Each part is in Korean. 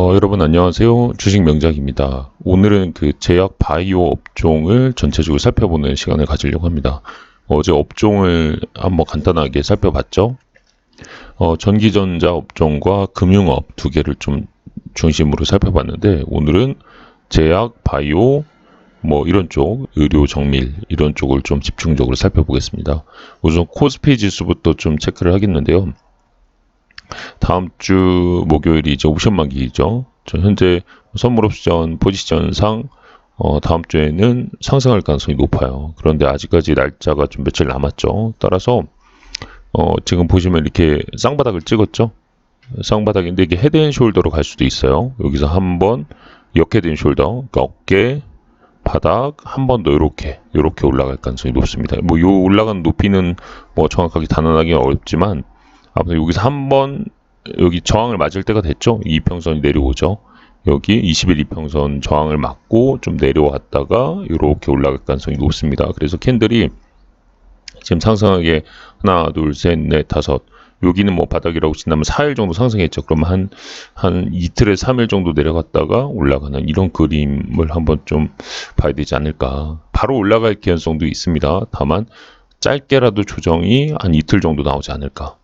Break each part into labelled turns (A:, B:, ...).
A: 어, 여러분 안녕하세요. 주식 명작입니다. 오늘은 그 제약 바이오 업종을 전체적으로 살펴보는 시간을 가지려고 합니다. 어제 업종을 한번 간단하게 살펴봤죠. 어, 전기전자 업종과 금융업 두 개를 좀 중심으로 살펴봤는데 오늘은 제약, 바이오, 뭐 이런 쪽, 의료, 정밀 이런 쪽을 좀 집중적으로 살펴보겠습니다. 우선 코스피 지수부터 좀 체크를 하겠는데요. 다음 주 목요일이 이제 옵션 만기죠. 저 현재 선물 옵션 포지션상 어, 다음 주에는 상승할 가능성이 높아요. 그런데 아직까지 날짜가 좀 며칠 남았죠. 따라서 어, 지금 보시면 이렇게 쌍바닥을 찍었죠. 쌍바닥인데 이게 헤드앤숄더로 갈 수도 있어요. 여기서 한번 역헤드앤숄더, 그러니까 어깨, 바닥 한 번 더 이렇게 이렇게 올라갈 가능성이 높습니다. 뭐 요 올라가는 높이는 뭐 정확하게 단언하기 어렵지만 아무튼 여기서 한번 여기 저항을 맞을 때가 됐죠. 이평선이 내려오죠. 여기 21 이평선 저항을 맞고 좀 내려왔다가 이렇게 올라갈 가능성이 높습니다. 그래서 캔들이 지금 상승하게 하나, 둘, 셋, 넷, 다섯. 여기는 뭐 바닥이라고 친다면 4일 정도 상승했죠. 그럼 한, 한 이틀에 3일 정도 내려갔다가 올라가는 이런 그림을 한번 좀 봐야 되지 않을까. 바로 올라갈 가능성도 있습니다. 다만 짧게라도 조정이 한 이틀 정도 나오지 않을까.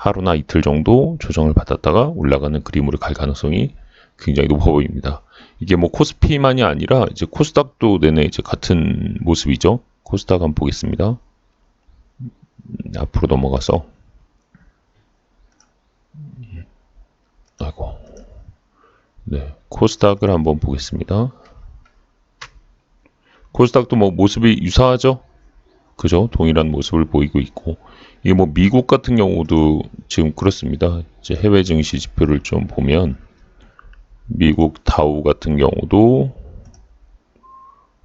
A: 하루나 이틀 정도 조정을 받았다가 올라가는 그림으로 갈 가능성이 굉장히 높아 보입니다. 이게 뭐 코스피만이 아니라 이제 코스닥도 내내 이제 같은 모습이죠. 코스닥 한번 보겠습니다. 음, 앞으로 넘어가서 아이고 네 코스닥을 한번 보겠습니다. 코스닥도 뭐 모습이 유사하죠. 그죠? 동일한 모습을 보이고 있고 이게 뭐 미국 같은 경우도 지금 그렇습니다. 이제 해외 증시 지표를 좀 보면 미국 다우 같은 경우도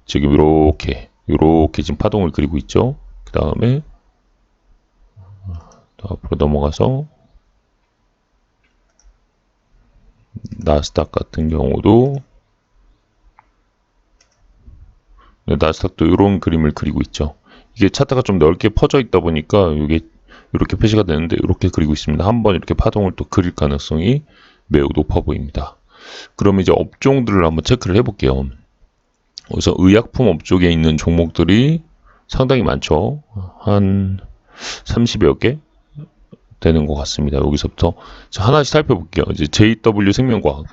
A: 지금 이렇게 이렇게 지금 파동을 그리고 있죠. 그 다음에 앞으로 넘어가서 나스닥 같은 경우도 네, 나스닥도 이런 그림을 그리고 있죠. 이게 차트가 좀 넓게 퍼져 있다 보니까 이게 이렇게 표시가 되는데 이렇게 그리고 있습니다. 한번 이렇게 파동을 또 그릴 가능성이 매우 높아 보입니다. 그러면 이제 업종들을 한번 체크를 해볼게요. 그래서 의약품 업종에 있는 종목들이 상당히 많죠. 한 30여 개 되는 것 같습니다. 여기서부터 하나씩 살펴볼게요. 이제 JW 생명과학.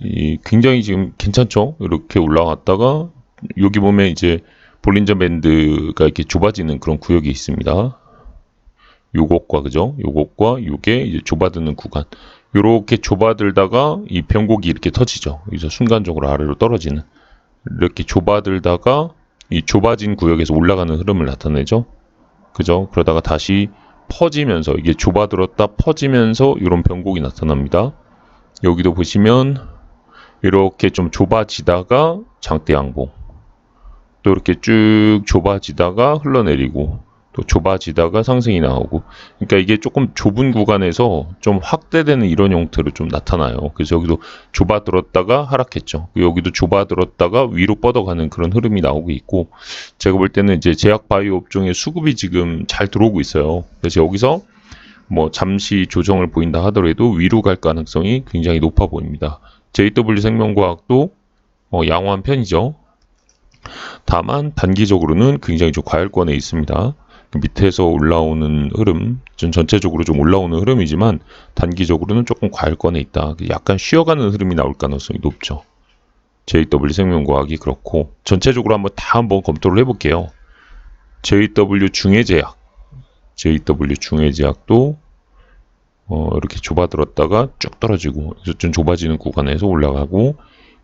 A: 이 굉장히 지금 괜찮죠? 이렇게 올라갔다가 여기 보면 이제 볼린저 밴드가 이렇게 좁아지는 그런 구역이 있습니다. 요것과 그죠? 요것과 요게 이제 좁아드는 구간. 요렇게 좁아들다가 이 변곡이 이렇게 터지죠. 그래서 순간적으로 아래로 떨어지는 이렇게 좁아들다가 이 좁아진 구역에서 올라가는 흐름을 나타내죠. 그죠? 그러다가 다시 퍼지면서 이게 좁아들었다 퍼지면서 이런 변곡이 나타납니다. 여기도 보시면 이렇게 좀 좁아지다가 장대 양봉 또 이렇게 쭉 좁아지다가 흘러내리고 또 좁아지다가 상승이 나오고 그러니까 이게 조금 좁은 구간에서 좀 확대되는 이런 형태로 좀 나타나요. 그래서 여기도 좁아들었다가 하락했죠. 여기도 좁아들었다가 위로 뻗어가는 그런 흐름이 나오고 있고 제가 볼 때는 이제 제약 바이오 업종의 수급이 지금 잘 들어오고 있어요. 그래서 여기서 뭐 잠시 조정을 보인다 하더라도 위로 갈 가능성이 굉장히 높아 보입니다. JW 생명과학도 어, 양호한 편이죠. 다만 단기적으로는 굉장히 좀 과열권에 있습니다. 그 밑에서 올라오는 흐름, 전 전체적으로 좀 올라오는 흐름이지만 단기적으로는 조금 과열권에 있다. 약간 쉬어가는 흐름이 나올 가능성이 높죠. JW 생명과학이 그렇고 전체적으로 한번 다 한번 검토를 해볼게요. JW 중해제약, JW 중해제약도 어, 이렇게 좁아들었다가 쭉 떨어지고 좀 좁아지는 구간에서 올라가고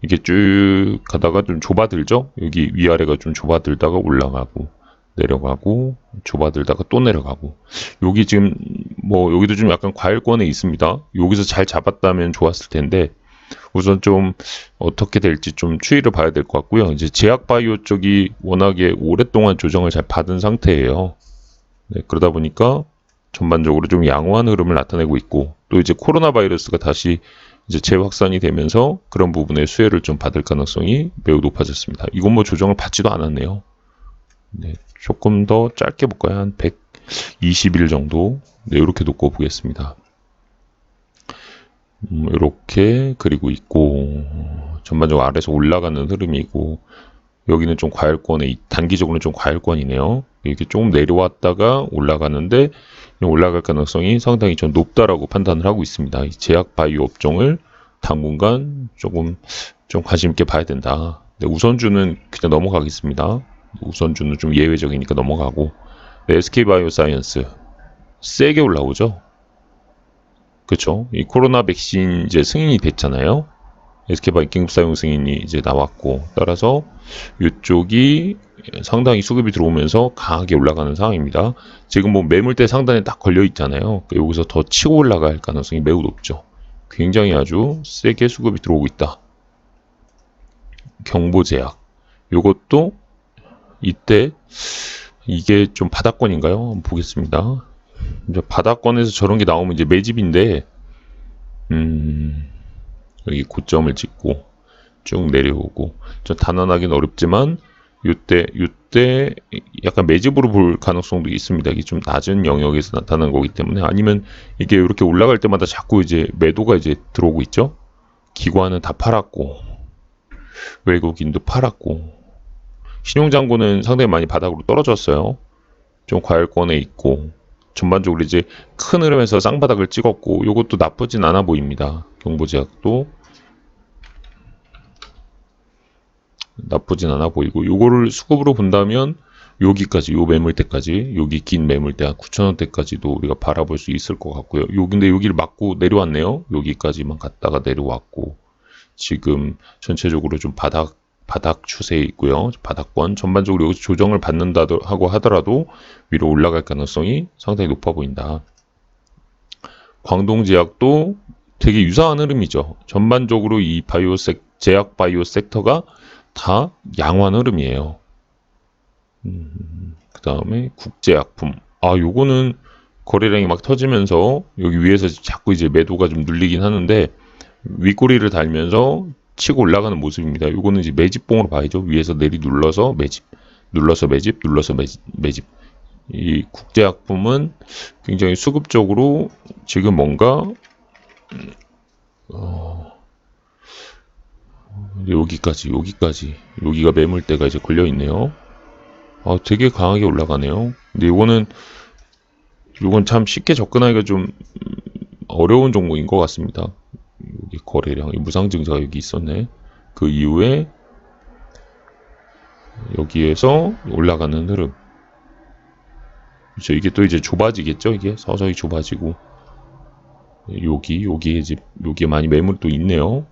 A: 이게 쭉 가다가 좀 좁아들죠. 여기 위아래가 좀 좁아들다가 올라가고 내려가고 좁아들다가 또 내려가고 여기 지금 뭐 여기도 좀 약간 과열권에 있습니다. 여기서 잘 잡았다면 좋았을 텐데 우선 좀 어떻게 될지 좀 추이를 봐야 될 것 같고요. 이제 제약 바이오 쪽이 워낙에 오랫동안 조정을 잘 받은 상태예요. 네, 그러다 보니까 전반적으로 좀 양호한 흐름을 나타내고 있고 또 이제 코로나 바이러스가 다시 이제 재확산이 되면서 그런 부분에 수혜를 좀 받을 가능성이 매우 높아졌습니다. 이건 뭐 조정을 받지도 않았네요. 네, 조금 더 짧게 볼까요? 한 120일 정도. 네, 이렇게 놓고 보겠습니다. 음, 이렇게 그리고 있고 전반적으로 아래서 올라가는 흐름이고 여기는 좀 과열권에 있- 단기적으로는 좀 과열권이네요. 이렇게 조금 내려왔다가 올라가는데 올라갈 가능성이 상당히 좀 높다라고 판단을 하고 있습니다. 이 제약 바이오 업종을 당분간 조금 좀 관심 있게 봐야 된다. 네, 우선주는 그냥 넘어가겠습니다. 우선주는 좀 예외적이니까 넘어가고 네, SK 바이오사이언스 세게 올라오죠. 그렇죠. 이 코로나 백신 이제 승인이 됐잖아요. SK바이 긴급 사용 승인이 이제 나왔고 따라서 이쪽이 상당히 수급이 들어오면서 강하게 올라가는 상황입니다. 지금 뭐 매물대 상단에 딱 걸려 있잖아요. 그러니까 여기서 더 치고 올라갈 가능성이 매우 높죠. 굉장히 아주 세게 수급이 들어오고 있다. 경보제약. 요것도 이때 이게 좀 바닥권인가요? 한번 보겠습니다. 이제 바닥권에서 저런 게 나오면 이제 매집인데, 음, 여기 고점을 찍고 쭉 내려오고, 좀 단언하기는 어렵지만, 이때, 이때 약간 매집으로 볼 가능성도 있습니다. 이게 좀 낮은 영역에서 나타나는 거기 때문에, 아니면 이게 이렇게 올라갈 때마다 자꾸 이제 매도가 이제 들어오고 있죠? 기관은 다 팔았고, 외국인도 팔았고, 신용장고는 상당히 많이 바닥으로 떨어졌어요. 좀 과열권에 있고, 전반적으로 이제 큰 흐름에서 쌍바닥을 찍었고 이것도 나쁘진 않아 보입니다. 경보제약도 나쁘진 않아 보이고 요거를 수급으로 본다면 여기까지 요 매물대까지 여기 긴 매물대 한 9천원대까지도 우리가 바라볼 수 있을 것 같고요. 요 근데 여기를 맞고 내려왔네요. 여기까지만 갔다가 내려왔고 지금 전체적으로 좀 바닥 바닥 추세에 있고요. 바닥권 전반적으로 여기서 조정을 받는다 하고 하더라도 위로 올라갈 가능성이 상당히 높아 보인다. 광동제약도 되게 유사한 흐름이죠. 전반적으로 이 바이오 섹 제약 바이오 섹터가 다 양호한 흐름이에요. 음, 그 다음에 국제약품. 아, 요거는 거래량이 막 터지면서 여기 위에서 자꾸 이제 매도가 좀 눌리긴 하는데 윗꼬리를 달면서 치고 올라가는 모습입니다. 요거는 이제 매집봉으로 봐야죠. 위에서 내리 눌러서 매집, 눌러서 매집, 눌러서 매집. 매집. 이 국제약품은 굉장히 수급적으로 지금 뭔가 어, 여기까지 여기까지 여기가 매물대가 이제 걸려 있네요. 아, 되게 강하게 올라가네요. 근데 이거는 이건 참 쉽게 접근하기가 좀 음, 어려운 종목인 것 같습니다. 여기 거래량, 이 무상증자가 여기 있었네. 그 이후에 여기에서 올라가는 흐름. 그렇죠. 이게 또 이제 좁아지겠죠. 이게 서서히 좁아지고 여기 여기에 이제 여기에 많이 매물 또 있네요.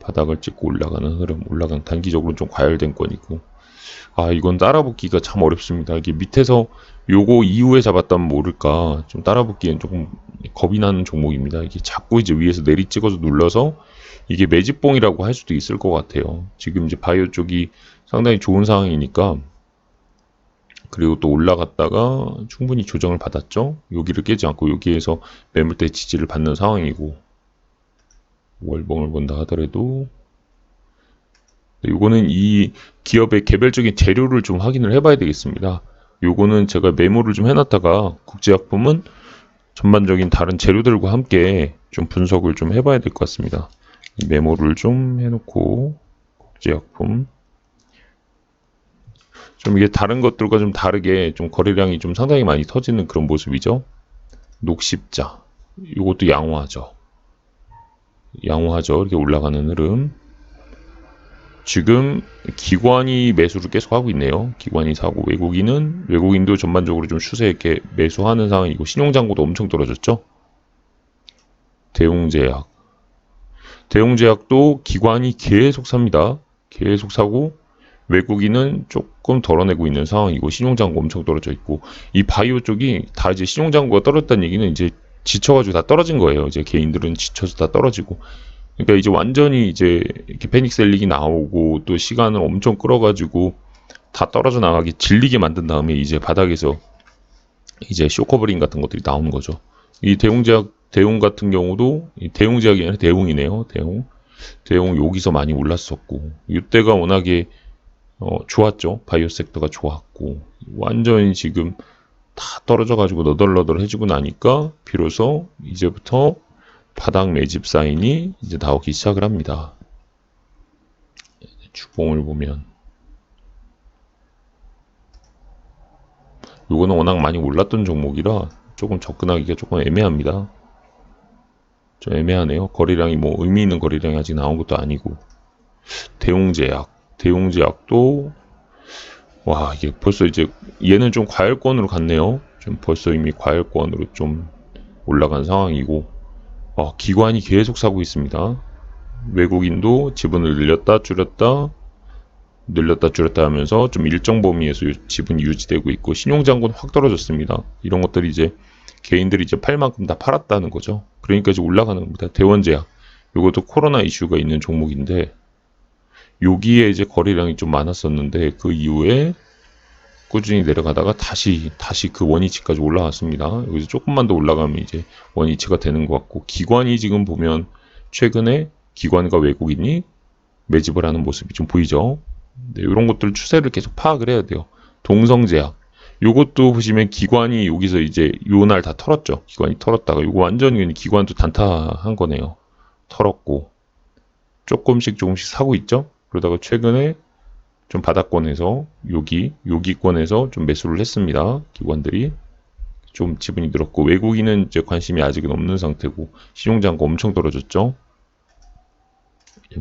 A: 바닥을 찍고 올라가는 흐름, 올라간 단기적으로 좀 과열된 건이고. 아, 이건 따라붙기가 참 어렵습니다. 이게 밑에서 요거 이후에 잡았다면 모를까. 좀 따라붙기엔 조금 겁이 나는 종목입니다. 이게 자꾸 이제 위에서 내리 찍어서 눌러서 이게 매집봉이라고 할 수도 있을 것 같아요. 지금 이제 바이오 쪽이 상당히 좋은 상황이니까 그리고 또 올라갔다가 충분히 조정을 받았죠. 여기를 깨지 않고 여기에서 매물대 지지를 받는 상황이고 월봉을 본다 하더라도 요거는 이 기업의 개별적인 재료를 좀 확인을 해봐야 되겠습니다. 요거는 제가 메모를 좀 해놨다가 국제약품은 전반적인 다른 재료들과 함께 좀 분석을 좀 해봐야 될 것 같습니다. 이 메모를 좀 해놓고 국제약품 좀 이게 다른 것들과 좀 다르게 좀 거래량이 좀 상당히 많이 터지는 그런 모습이죠. 녹십자 이것도 양호하죠. 양호하죠. 이렇게 올라가는 흐름. 지금 기관이 매수를 계속 하고 있네요. 기관이 사고 외국인은 외국인도 전반적으로 좀 추세 있게 매수하는 상황이고 신용장고도 엄청 떨어졌죠. 대웅제약. 대웅제약도 기관이 계속 삽니다. 계속 사고 외국인은 조금 덜어내고 있는 상황이고 신용장고 엄청 떨어져 있고 이 바이오 쪽이 다 이제 신용장고가 떨어졌다는 얘기는 이제 지쳐가지고 다 떨어진 거예요. 이제 개인들은 지쳐서 다 떨어지고 그러니까 이제 완전히 이제 이렇게 패닉 셀링이 나오고 또 시간을 엄청 끌어가지고 다 떨어져 나가게 질리게 만든 다음에 이제 바닥에서 이제 쇼커버링 같은 것들이 나오는 거죠. 이 대웅제약 대웅 같은 경우도 이 대웅제약이 아니라 대웅이네요. 대웅 대웅 여기서 많이 올랐었고 이때가 워낙에 어, 좋았죠. 바이오 섹터가 좋았고 완전히 지금 다 떨어져 가지고 너덜너덜해지고 나니까 비로소 이제부터 바닥 매집 사인이 이제 나오기 시작을 합니다. 주봉을 보면 요거는 워낙 많이 올랐던 종목이라 조금 접근하기가 조금 애매합니다. 좀 애매하네요. 거래량이 뭐 의미 있는 거래량이 아직 나온 것도 아니고 대웅제약, 대웅제약도 와 이게 벌써 이제 얘는 좀 과열권으로 갔네요. 좀 벌써 이미 과열권으로 좀 올라간 상황이고 어, 기관이 계속 사고 있습니다. 외국인도 지분을 늘렸다 줄였다 늘렸다 줄였다 하면서 좀 일정 범위에서 유- 지분이 유지되고 있고 신용장고는 확 떨어졌습니다. 이런 것들이 이제 개인들이 이제 팔 만큼 다 팔았다는 거죠. 그러니까 이제 올라가는 겁니다. 대원제약 이것도 코로나 이슈가 있는 종목인데 여기에 이제 거래량이 좀 많았었는데 그 이후에 꾸준히 내려가다가 다시 다시 그 원위치까지 올라왔습니다. 여기서 조금만 더 올라가면 이제 원위치가 되는 것 같고 기관이 지금 보면 최근에 기관과 외국인이 매집을 하는 모습이 좀 보이죠. 네, 이런 것들 추세를 계속 파악을 해야 돼요. 동성제약 요것도 보시면 기관이 여기서 이제 요 날 다 털었죠. 기관이 털었다가 요거 완전히 기관도 단타한 거네요. 털었고 조금씩 조금씩 사고 있죠. 그러다가 최근에 좀 바닥권에서 여기 여기권에서 좀 매수를 했습니다. 기관들이. 좀 지분이 늘었고 외국인은 이제 관심이 아직은 없는 상태고 신용장고 엄청 떨어졌죠.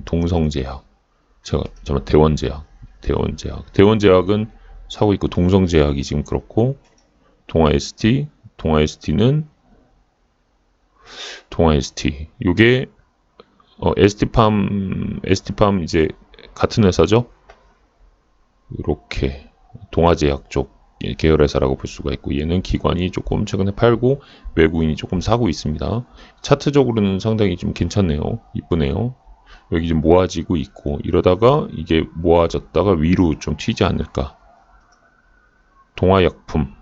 A: 동성제약, 제가 잠깐 대원제약, 대원제약, 대원제약은 사고 있고 동성제약이 지금 그렇고 동아 ST, 동아 ST는 동아 ST 요게 어, ST팜 ST팜 이제 같은 회사죠. 이렇게 동아제약 쪽 계열 회사라고 볼 수가 있고 얘는 기관이 조금 최근에 팔고 외국인이 조금 사고 있습니다. 차트적으로는 상당히 좀 괜찮네요. 이쁘네요. 여기 좀 모아지고 있고 이러다가 이게 모아졌다가 위로 좀 튀지 않을까. 동아약품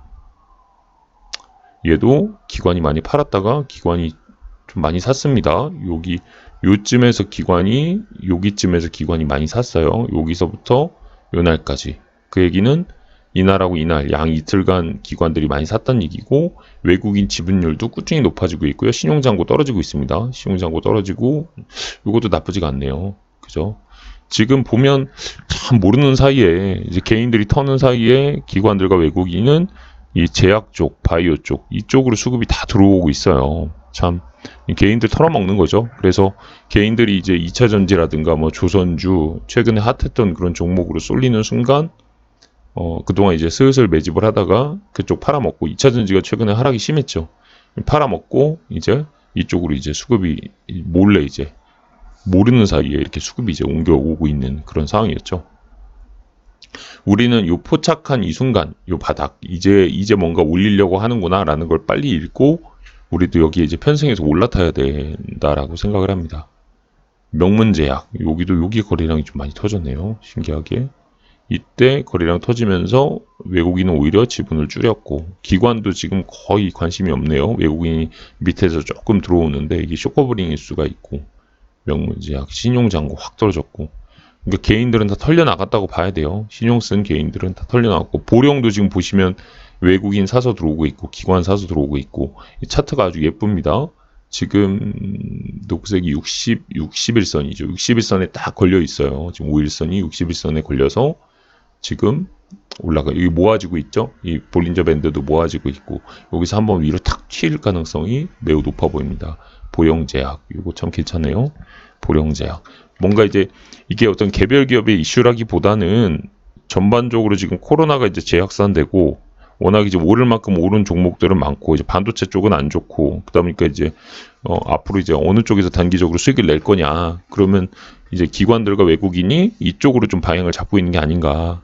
A: 얘도 기관이 많이 팔았다가 기관이 좀 많이 샀습니다. 여기 요쯤에서 기관이 여기쯤에서 기관이 많이 샀어요. 여기서부터 요 날까지. 그 얘기는 이날하고 이날 양 이틀간 기관들이 많이 샀다는 얘기고 외국인 지분율도 꾸준히 높아지고 있고요. 신용장고 떨어지고 있습니다. 신용장고 떨어지고 이것도 나쁘지가 않네요. 그죠? 지금 보면 참 모르는 사이에 이제 개인들이 터는 사이에 기관들과 외국인은 이 제약 쪽, 바이오 쪽 이쪽으로 수급이 다 들어오고 있어요. 참이 개인들 털어먹는 거죠. 그래서 개인들이 이제 2차 전지라든가 뭐 조선주 최근에 핫했던 그런 종목으로 쏠리는 순간 어 그동안 이제 슬슬 매집을 하다가 그쪽 팔아먹고 2차 전지가 최근에 하락이 심했죠. 팔아먹고 이제 이쪽으로 이제 수급이 몰래 이제 모르는 사이에 이렇게 수급이 이제 옮겨오고 있는 그런 상황이었죠. 우리는 요 포착한 이 순간, 요 바닥, 이제, 이제 뭔가 올리려고 하는구나라는 걸 빨리 읽고, 우리도 여기에 이제 편승해서 올라타야 된다라고 생각을 합니다. 명문제약, 여기도 여기 거래량이 좀 많이 터졌네요. 신기하게. 이때 거래량 터지면서 외국인은 오히려 지분을 줄였고, 기관도 지금 거의 관심이 없네요. 외국인이 밑에서 조금 들어오는데, 이게 쇼커브링일 수가 있고, 명문제약, 신용장고 확 떨어졌고, 그러니까 개인들은 다 털려 나갔다고 봐야 돼요. 신용 쓴 개인들은 다 털려 나갔고 보령도 지금 보시면 외국인 사서 들어오고 있고 기관 사서 들어오고 있고 이 차트가 아주 예쁩니다. 지금 녹색이 60 61선이죠. 61선에 딱 걸려 있어요. 지금 5일선이 61선에 걸려서 지금 올라가 여기 모아지고 있죠. 이 볼린저 밴드도 모아지고 있고 여기서 한번 위로 탁 튀일 가능성이 매우 높아 보입니다. 보령제약 이거 참 괜찮네요. 보령제약 뭔가 이제 이게 어떤 개별 기업의 이슈라기보다는 전반적으로 지금 코로나가 이제 재확산되고 워낙 이제 오를 만큼 오른 종목들은 많고 이제 반도체 쪽은 안 좋고 그러다 보니까 이제 어, 앞으로 이제 어느 쪽에서 단기적으로 수익을 낼 거냐. 그러면 이제 기관들과 외국인이 이쪽으로 좀 방향을 잡고 있는 게 아닌가.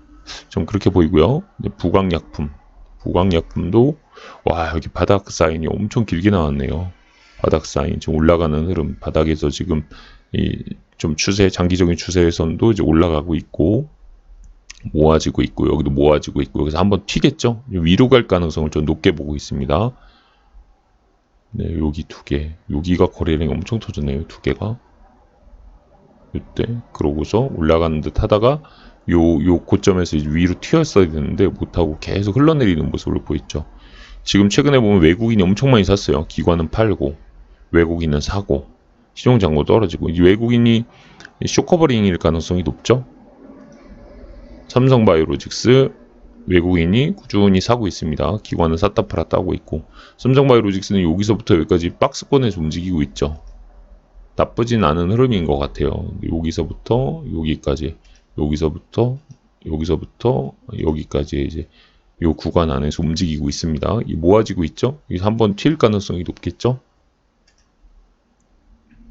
A: 좀 그렇게 보이고요. 부광약품. 부광약품도 와 여기 바닥 사인이 엄청 길게 나왔네요. 바닥 사인 지금 올라가는 흐름. 바닥에서 지금 이 좀 추세 장기적인 추세선도 이제 올라가고 있고 모아지고 있고 여기도 모아지고 있고 여기서 한번 튀겠죠? 위로 갈 가능성을 좀 높게 보고 있습니다. 네 여기 두 개. 여기가 거래량이 엄청 터졌네요 두 개가. 이때 그러고서 올라가는 듯 하다가 요 요 고점에서 위로 튀었어야 되는데 못하고 계속 흘러내리는 모습을 보였죠. 지금 최근에 보면 외국인이 엄청 많이 샀어요. 기관은 팔고 외국인은 사고 신용장고 떨어지고. 이 외국인이 쇼커버링일 가능성이 높죠. 삼성바이오로직스 외국인이 꾸준히 사고 있습니다. 기관은 샀다 팔았다 하고 있고 삼성바이오로직스는 여기서부터 여기까지 박스권에서 움직이고 있죠. 나쁘진 않은 흐름인 것 같아요. 여기서부터 여기까지 여기서부터 여기서부터 여기까지 이제 요 구간 안에서 움직이고 있습니다. 이 모아지고 있죠? 여기서 한번 튈 가능성이 높겠죠?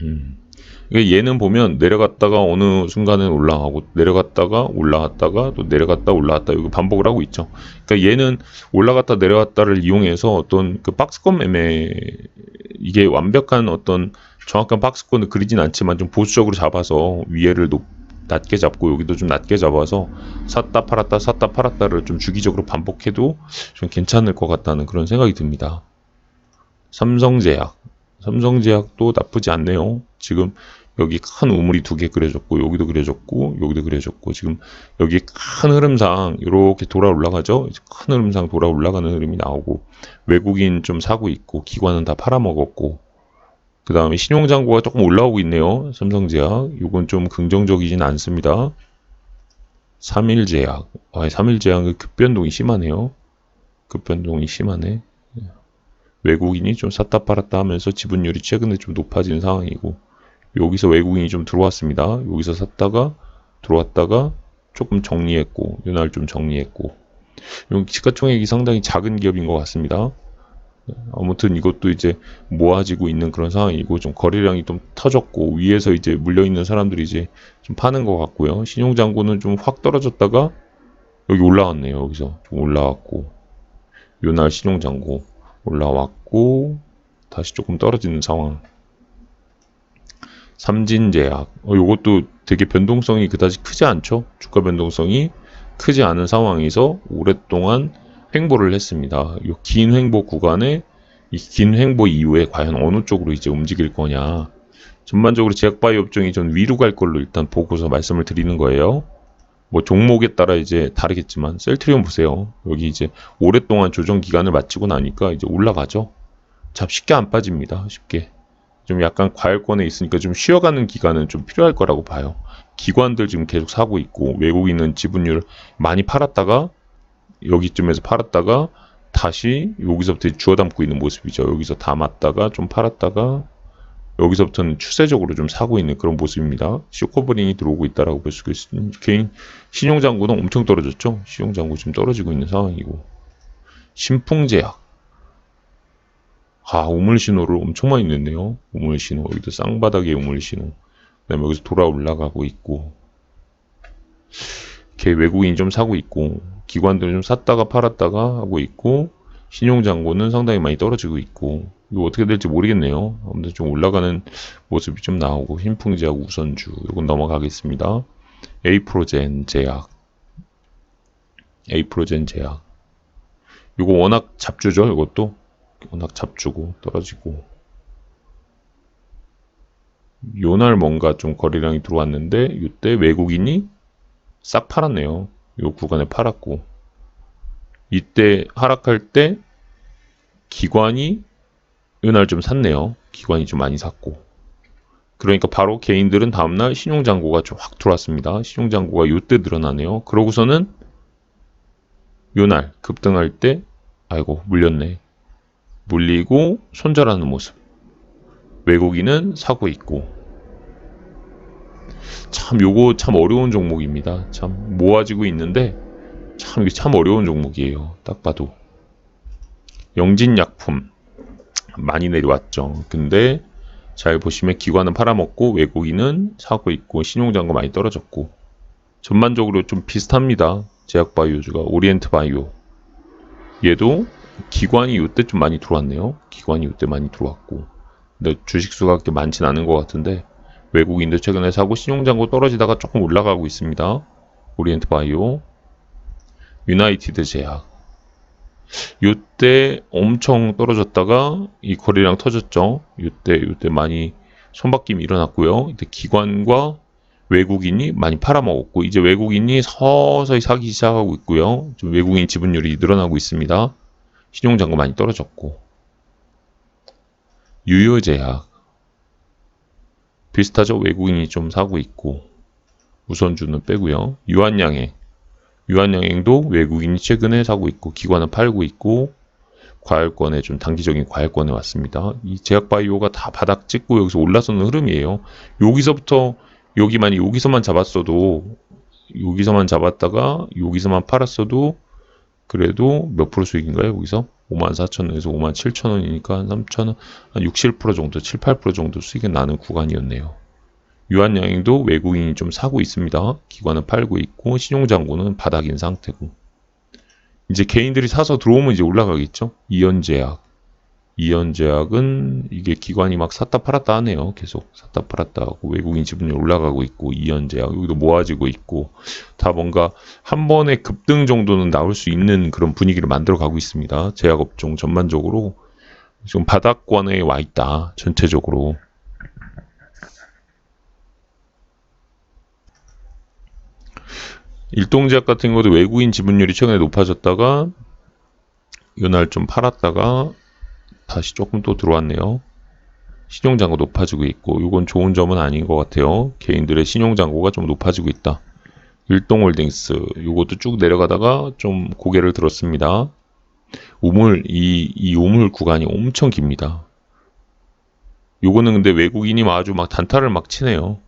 A: 음. 얘는 보면 내려갔다가 어느 순간은 올라가고 내려갔다가 올라갔다가 또 내려갔다 올라갔다 이거 반복을 하고 있죠. 그러니까 얘는 올라갔다 내려갔다를 이용해서 어떤 그 박스권 매매 이게 완벽한 어떤 정확한 박스권을 그리진 않지만 좀 보수적으로 잡아서 위에를 높 낮게 잡고 여기도 좀 낮게 잡아서 샀다 팔았다 샀다 팔았다를 좀 주기적으로 반복해도 좀 괜찮을 것 같다는 그런 생각이 듭니다. 삼성제약 삼성제약도 나쁘지 않네요. 지금 여기 큰 우물이 두 개 그려졌고 여기도 그려졌고 여기도 그려졌고 지금 여기 큰 흐름상 이렇게 돌아 올라가죠. 큰 흐름상 돌아 올라가는 흐름이 나오고 외국인 좀 사고 있고 기관은 다 팔아먹었고 그 다음에 신용장고가 조금 올라오고 있네요. 삼성제약. 이건 좀 긍정적이진 않습니다. 3일제약. 아, 3일제약은 급변동이 심하네요. 급변동이 심하네. 외국인이 좀 샀다 팔았다 하면서 지분율이 최근에 좀 높아진 상황이고 여기서 외국인이 좀 들어왔습니다. 여기서 샀다가 들어왔다가 조금 정리했고 이날 좀 정리했고 이 시가총액이 상당히 작은 기업인 것 같습니다. 아무튼 이것도 이제 모아지고 있는 그런 상황이고 좀 거래량이 좀 터졌고 위에서 이제 물려 있는 사람들이 이제 좀 파는 것 같고요. 신용장고는 좀 확 떨어졌다가 여기 올라왔네요. 여기서 좀 올라왔고 요날 신용장고 올라왔고 다시 조금 떨어지는 상황. 삼진제약 어, 요것도 되게 변동성이 그다지 크지 않죠. 주가 변동성이 크지 않은 상황에서 오랫동안 횡보를 했습니다. 이 긴 횡보 구간에 이 긴 횡보 이후에 과연 어느 쪽으로 이제 움직일 거냐. 전반적으로 제약바이오 업종이 전 위로 갈 걸로 일단 보고서 말씀을 드리는 거예요. 뭐 종목에 따라 이제 다르겠지만 셀트리온 보세요. 여기 이제 오랫동안 조정 기간을 마치고 나니까 이제 올라가죠. 참 쉽게 안 빠집니다. 쉽게. 좀 약간 과열권에 있으니까 좀 쉬어가는 기간은 좀 필요할 거라고 봐요. 기관들 지금 계속 사고 있고 외국인은 지분율 많이 팔았다가 여기쯤에서 팔았다가 다시 여기서부터 주워 담고 있는 모습이죠. 여기서 담았다가 좀 팔았다가 여기서부터는 추세적으로 좀 사고 있는 그런 모습입니다. 쇼커버링이 들어오고 있다라고 볼 수가 있습니다. 개인 신용장구는 엄청 떨어졌죠. 신용장구 지금 떨어지고 있는 상황이고 신풍제약 아 우물 신호를 엄청 많이 냈네요. 우물 신호. 여기도 쌍바닥에 우물 신호. 그 다음에 여기서 돌아 올라가고 있고. 개 외국인이 좀 사고 있고 기관들은 좀 샀다가 팔았다가 하고 있고 신용장고는 상당히 많이 떨어지고 있고. 이거 어떻게 될지 모르겠네요. 아무튼 좀 올라가는 모습이 좀 나오고 흰풍제약 우선주. 이건 넘어가겠습니다. 에이프로젠 제약. 에이프로젠 제약. 이거 워낙 잡주죠 이것도 워낙 잡주고 떨어지고 요날 뭔가 좀 거래량이 들어왔는데 이때 외국인이 싹 팔았네요. 요 구간에 팔았고 이때 하락할 때 기관이 이날 좀 샀네요. 기관이 좀 많이 샀고 그러니까 바로 개인들은 다음날 신용장고가 좀 확 들어왔습니다. 신용장고가 요때 늘어나네요. 그러고서는 요날 급등할 때 아이고 물렸네. 물리고 손절하는 모습. 외국인은 사고 있고 참 요거 참 어려운 종목입니다. 참 모아지고 있는데 참 이게 참 어려운 종목이에요. 딱 봐도 영진약품 많이 내려왔죠. 근데 잘 보시면 기관은 팔아먹고 외국인은 사고 있고 신용장고 많이 떨어졌고 전반적으로 좀 비슷합니다. 제약바이오주가 오리엔트 바이오 얘도 기관이 이때 좀 많이 들어왔네요. 기관이 이때 많이 들어왔고 근데 주식수가 그렇게 많진 않은 것 같은데 외국인도 최근에 사고 신용장고 떨어지다가 조금 올라가고 있습니다. 오리엔트 바이오, 유나이티드 제약. 요때 엄청 떨어졌다가 이 거래량 터졌죠. 요때 요때 많이 손바뀜이 일어났고요. 이때 기관과 외국인이 많이 팔아먹었고 이제 외국인이 서서히 사기 시작하고 있고요. 좀 외국인 지분율이 늘어나고 있습니다. 신용장고 많이 떨어졌고 유효제약 비슷하죠? 외국인이 좀 사고 있고 우선주는 빼고요. 유한양행 유한양행도 외국인이 최근에 사고 있고 기관은 팔고 있고 과열권에 좀 단기적인 과열권에 왔습니다. 이 제약바이오가 다 바닥 찍고 여기서 올라서는 흐름이에요. 여기서부터 여기만 여기서만 잡았어도 여기서만 잡았다가 여기서만 팔았어도 그래도 몇 프로 수익인가요? 여기서 54,000원에서 57,000원이니까 한 3,000원, 한 6, 7% 정도, 7, 8% 정도 수익이 나는 구간이었네요. 유한양행도 외국인이 좀 사고 있습니다. 기관은 팔고 있고 신용장고는 바닥인 상태고 이제 개인들이 사서 들어오면 이제 올라가겠죠. 이연제약. 이연제약은 이게 기관이 막 샀다 팔았다 하네요. 계속 샀다 팔았다 하고 외국인 지분율 올라가고 있고 이연제약 여기도 모아지고 있고 다 뭔가 한 번에 급등 정도는 나올 수 있는 그런 분위기를 만들어 가고 있습니다. 제약업종 전반적으로 지금 바닥권에 와 있다. 전체적으로. 일동제약 같은 것도 외국인 지분율이 최근에 높아졌다가 이날 좀 팔았다가 다시 조금 또 들어왔네요. 신용잔고 높아지고 있고 이건 좋은 점은 아닌 것 같아요. 개인들의 신용잔고가 좀 높아지고 있다. 일동홀딩스 이것도 쭉 내려가다가 좀 고개를 들었습니다. 우물 이, 이 우물 구간이 엄청 깁니다. 요거는 근데 외국인이 아주 막 단타를 막 치네요.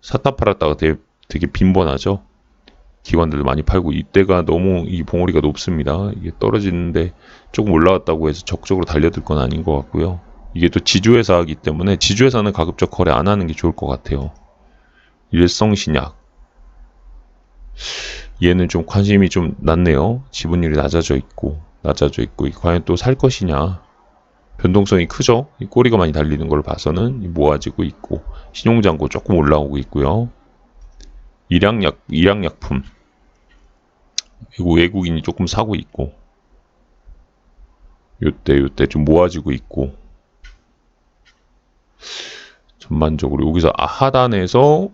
A: 샀다 팔았다가 되게, 되게 빈번하죠. 기관들도 많이 팔고 이때가 너무 이 봉우리가 높습니다. 이게 떨어지는데 조금 올라왔다고 해서 적극적으로 달려들 건 아닌 것 같고요. 이게 또 지주회사이기 때문에 지주회사는 가급적 거래 안 하는 게 좋을 것 같아요. 일성신약 얘는 좀 관심이 좀 낮네요. 지분율이 낮아져 있고 낮아져 있고 과연 또 살 것이냐 변동성이 크죠. 이 꼬리가 많이 달리는 걸 봐서는 모아지고 있고 신용장고 조금 올라오고 있고요. 일양약 일양약품 이거 외국인이 조금 사고 있고 요때 요때 좀 모아지고 있고 전반적으로 여기서 아, 하단에서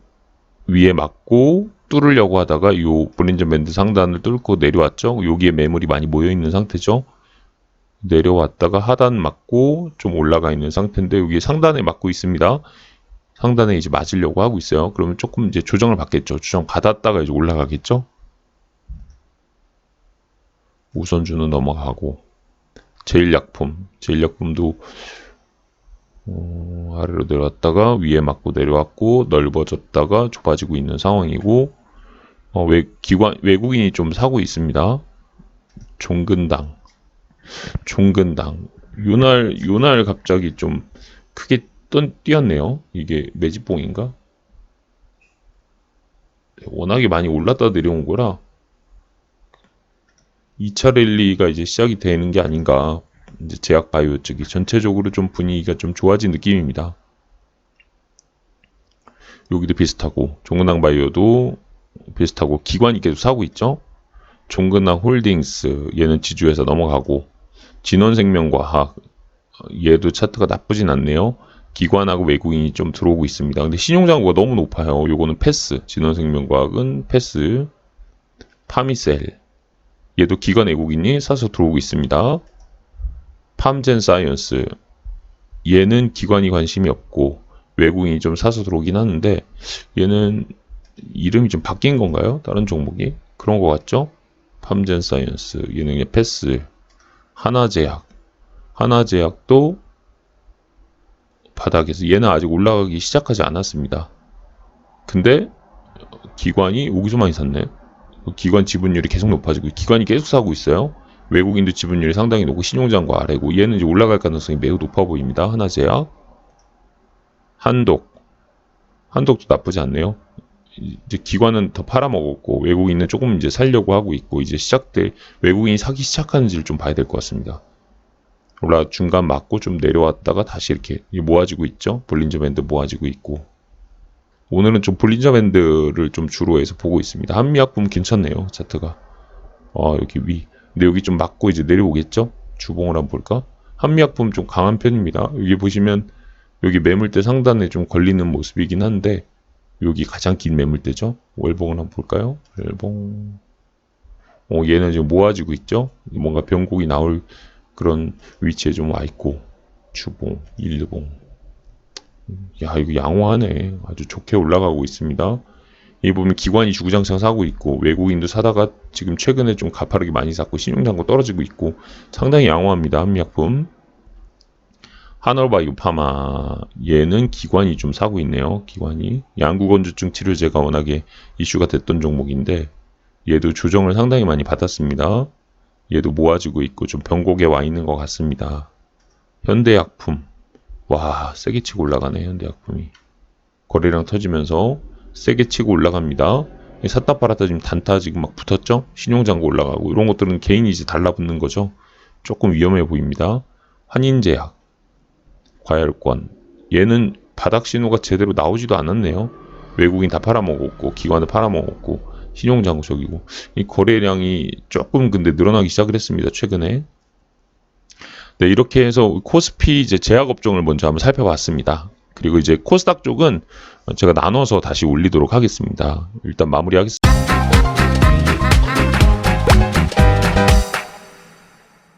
A: 위에 맞고 뚫으려고 하다가 요 브린저 밴드 상단을 뚫고 내려왔죠. 여기에 매물이 많이 모여 있는 상태죠. 내려왔다가 하단 맞고 좀 올라가 있는 상태인데 여기 상단에 맞고 있습니다. 상단에 이제 맞으려고 하고 있어요. 그러면 조금 이제 조정을 받겠죠. 조정 받았다가 이제 올라가겠죠. 우선주는 넘어가고 제일약품, 제일약품도 어, 아래로 내려왔다가 위에 맞고 내려왔고 넓어졌다가 좁아지고 있는 상황이고 어, 외, 기관 외국인이 좀 사고 있습니다. 종근당, 종근당 요날 요날 갑자기 좀 크게 떤, 뛰었네요. 이게 매집봉인가? 워낙에 많이 올랐다 내려온 거라 2차 랠리가 이제 시작이 되는 게 아닌가. 이제 제약 바이오 쪽이 전체적으로 좀 분위기가 좀 좋아진 느낌입니다. 여기도 비슷하고 종근당 바이오도 비슷하고 기관이 계속 사고 있죠. 종근당 홀딩스 얘는 지주에서 넘어가고 진원생명과학 얘도 차트가 나쁘진 않네요. 기관하고 외국인이 좀 들어오고 있습니다. 근데 신용장고가 너무 높아요. 요거는 패스, 진원생명과학은 패스, 파미셀 얘도 기관 외국인이 사서 들어오고 있습니다. 팜젠 사이언스 얘는 기관이 관심이 없고 외국인이 좀 사서 들어오긴 하는데 얘는 이름이 좀 바뀐 건가요? 다른 종목이 그런 것 같죠? 팜젠 사이언스 얘는 그냥 패스 하나제약 하나제약도 바닥에서 얘는 아직 올라가기 시작하지 않았습니다. 근데 기관이 여기서 많이 샀네. 기관 지분율이 계속 높아지고 기관이 계속 사고 있어요. 외국인도 지분율이 상당히 높고 신용장과 아래고 얘는 이제 올라갈 가능성이 매우 높아 보입니다. 하나제약, 한독, 한독도 나쁘지 않네요. 이제 기관은 더 팔아먹었고 외국인은 조금 이제 살려고 하고 있고 이제 시작될 외국인이 사기 시작하는지를 좀 봐야 될 것 같습니다. 올라 중간 맞고 좀 내려왔다가 다시 이렇게 모아지고 있죠. 볼린저 밴드 모아지고 있고 오늘은 좀 볼린저 밴드를 좀 주로 해서 보고 있습니다. 한미약품 괜찮네요. 차트가. 아 여기 위. 근데 여기 좀 맞고 이제 내려오겠죠? 주봉을 한번 볼까? 한미약품 좀 강한 편입니다. 여기 보시면 여기 매물대 상단에 좀 걸리는 모습이긴 한데 여기 가장 긴 매물대죠? 월봉을 한번 볼까요? 월봉. 어, 얘는 지금 모아지고 있죠? 뭔가 변곡이 나올 그런 위치에 좀 와 있고 주봉, 일봉 야, 이거 양호하네. 아주 좋게 올라가고 있습니다. 이 보면 기관이 주구장창 사고 있고 외국인도 사다가 지금 최근에 좀 가파르게 많이 샀고 신용장고 떨어지고 있고 상당히 양호합니다. 한미약품. 하널바이오 파마 얘는 기관이 좀 사고 있네요. 기관이 양구건조증 치료제가 워낙에 이슈가 됐던 종목인데 얘도 조정을 상당히 많이 받았습니다. 얘도 모아지고 있고 좀 변곡에 와 있는 것 같습니다. 현대약품 와 세게 치고 올라가네 현대약품이 거래량 터지면서 세게 치고 올라갑니다. 이 샀다 팔았다 지금 단타 지금 막 붙었죠? 신용장고 올라가고 이런 것들은 개인이 이제 달라붙는 거죠. 조금 위험해 보입니다. 한인제약, 과열권 얘는 바닥 신호가 제대로 나오지도 않았네요. 외국인 다 팔아먹었고 기관도 팔아먹었고 신용장고 저기고 이 거래량이 조금 근데 늘어나기 시작을 했습니다. 최근에 네, 이렇게 해서 코스피 이제 제약 업종을 먼저 한번 살펴봤습니다. 그리고 이제 코스닥 쪽은 제가 나눠서 다시 올리도록 하겠습니다. 일단 마무리하겠습니다.